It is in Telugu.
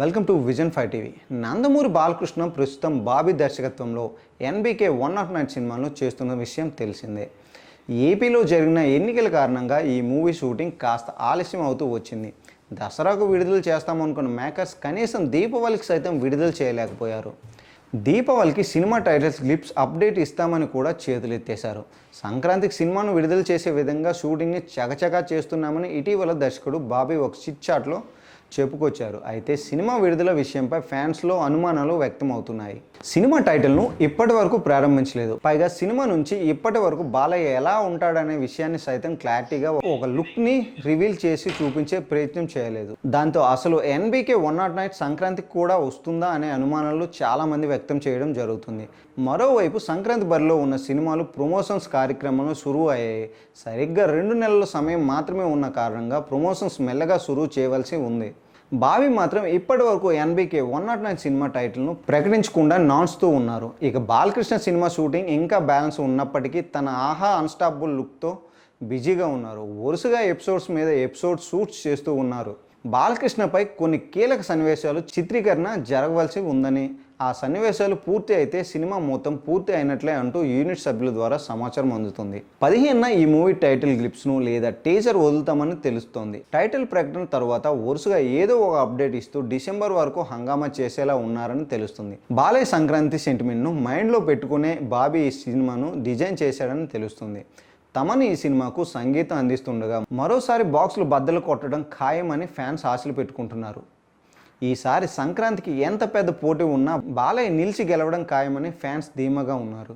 Welcome to vision five TV. Nandamuri Balakrishna ప్రస్తుతం బాబీ దర్శకత్వంలో ఎన్బీకే వన్ నాట్ నైన్ సినిమాను చేస్తున్న విషయం తెలిసిందే. ఏపీలో జరిగిన ఎన్నికల కారణంగా ఈ మూవీ షూటింగ్ కాస్త ఆలస్యం అవుతూ వచ్చింది. దసరాకు విడుదల చేస్తామనుకున్న మేకర్స్ కనీసం దీపావళికి సైతం విడుదల చేయలేకపోయారు. దీపావళికి సినిమా టైటిల్స్ క్లిప్స్ అప్డేట్ ఇస్తామని కూడా చేతులెత్తేశారు. సంక్రాంతికి సినిమాను విడుదల చేసే విధంగా షూటింగ్ని చకచకా చేస్తున్నామని ఇటీవల దర్శకుడు బాబీ ఒక చిట్ చాట్లో చెప్పుకొచ్చారు. అయితే సినిమా విడుదల విషయంపై ఫ్యాన్స్లో అనుమానాలు వ్యక్తమవుతున్నాయి. సినిమా టైటిల్ను ఇప్పటి వరకు ప్రారంభించలేదు. పైగా సినిమా నుంచి ఇప్పటి వరకు బాలయ్య ఎలా ఉంటాడనే విషయాన్ని సైతం క్లారిటీగా ఒక లుక్ని రివీల్ చేసి చూపించే ప్రయత్నం చేయలేదు. దాంతో అసలు ఎన్బీకే వన్ నాట్ నైట్ సంక్రాంతికి కూడా వస్తుందా అనే అనుమానాలు చాలామంది వ్యక్తం చేయడం జరుగుతుంది. మరోవైపు సంక్రాంతి బరిలో ఉన్న సినిమాలు ప్రమోషన్స్ కార్యక్రమంలో సురువు అయ్యాయి. సరిగ్గా రెండు నెలల సమయం మాత్రమే ఉన్న కారణంగా ప్రమోషన్స్ మెల్లగా సురువు చేయవలసి ఉంది. బావి మాత్రం ఇప్పటి వరకు NBK one not nine cinema టైటిల్ను ప్రకటించకుండా నాన్స్తూ ఉన్నారు. ఇక బాలకృష్ణ సినిమా షూటింగ్ ఇంకా బ్యాలెన్స్ ఉన్నప్పటికీ తన ఆహా అన్స్టాపుల్ లుక్తో బిజీగా ఉన్నారు. వరుసగా ఎపిసోడ్స్ మీద ఎపిసోడ్ షూట్స్ చేస్తూ ఉన్నారు. బాలకృష్ణపై కొన్ని కీలక సన్నివేశాలు చిత్రీకరణ జరగవలసి ఉందని. ఆ సన్నివేశాలు పూర్తి అయితే సినిమా మొత్తం పూర్తి అయినట్లే అంటూ యూనిట్ సభ్యుల ద్వారా సమాచారం అందుతుంది. పదిహేనున ఈ మూవీ టైటిల్ గ్లిప్స్ను లేదా టీజర్ వదులుతామని తెలుస్తోంది. టైటిల్ ప్రకటన తర్వాత వరుసగా ఏదో ఒక అప్డేట్ ఇస్తూ డిసెంబర్ వరకు హంగామా చేసేలా ఉన్నారని తెలుస్తుంది. బాలయ్య సంక్రాంతి సెంటిమెంట్ను మైండ్లో పెట్టుకునే బాబీ ఈ సినిమాను డిజైన్ చేశాడని తెలుస్తుంది. తమని ఈ సినిమాకు సంగీతం అందిస్తుండగా మరోసారి బాక్సులు బద్దలు కొట్టడం ఖాయమని ఫ్యాన్స్ ఆశలు పెట్టుకుంటున్నారు. ఈసారి సంక్రాంతికి ఎంత పెద్ద పోటీ ఉన్నా బాలయ్య నిలిచి గెలవడం ఖాయమని ఫ్యాన్స్ ధీమాగా ఉన్నారు.